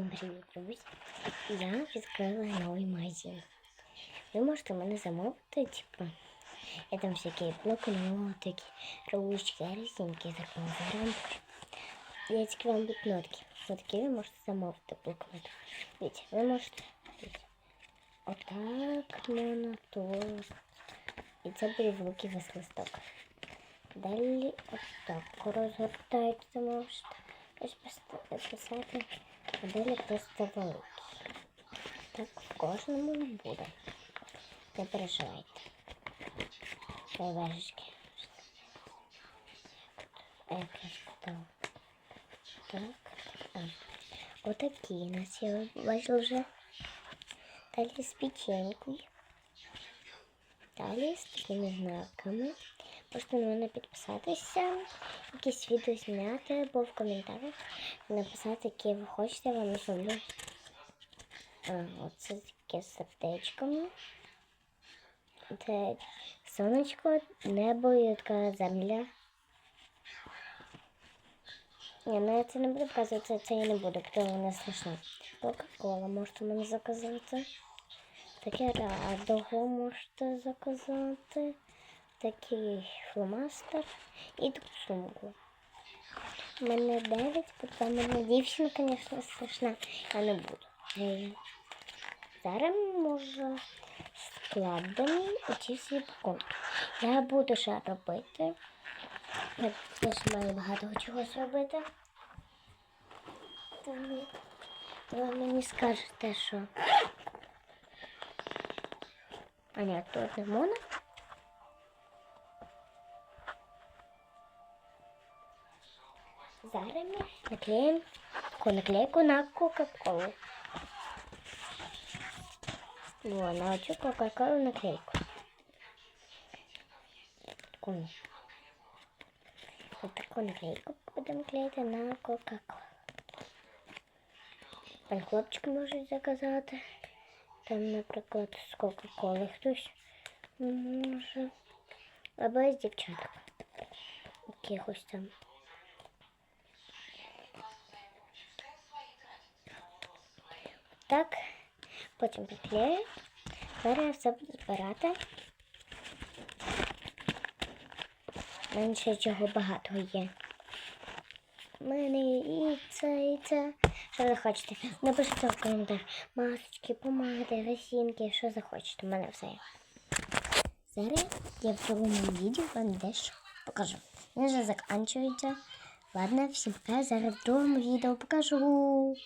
Всім привіт, друзі! Я відкрила новий магазин. Ви можете мене замовити, типу, я там всякі блокнотики, ручки, резинки, такого заранки. Я тільки вам блокнотки. Отакі ви можете замовити блокнот. Дивіться, ви можете отак монотон. І це буде великий весь листок. Далі отак розгортається, можете ось писати, а далі просто великий. Так в кожному буде. Не переживайте. Перевежечки. А як я сказала? Так. А. Отакі у нас я бачила вже. Далі з печенькою. Далі з такими знаками. Можете на мене підписатися, якісь відео зняти або в коментарях написати, які ви хочете, вам зроблю. Оце таке з сердечками. Це сонечко, небо і така земля. Ні, ну я це не буду показувати, це, я не буду, хто не смішно. Кока-кола можете мене заказати. Таке радого можете заказати. Такий фломастер і таку сумку. У мене 9, бо мене дівчина, звісно, страшна. Я не буду. Е, Зараз ми може складемо ці всі. Я буду ще робити. Я теж маю багато чого зробити. Ви мені скажете, що. А ні, тут не можна. Зараз ми наклеїмо таку наклейку на Кока-Колу. Во, на оцю Кока-Колу наклейку. Таку. Ось таку наклейку будемо клеїти на Кока-Колу. Там хлопчики можуть заказати. Там, наприклад, з Кока-Коли хтось може. Або з дівчаток. Якихось там. Так, потім приклею. Зараз все буду збирати. У ще чого багато є. У мене і це, і це. Що ви хочете? Напишіть в коментар. Масочки, помади, росінки, що захочете. У мене все є. Зараз я в другому відео вам дещо покажу. Він вже закінчується. Ладно, всім пока. Зараз в другому відео покажу.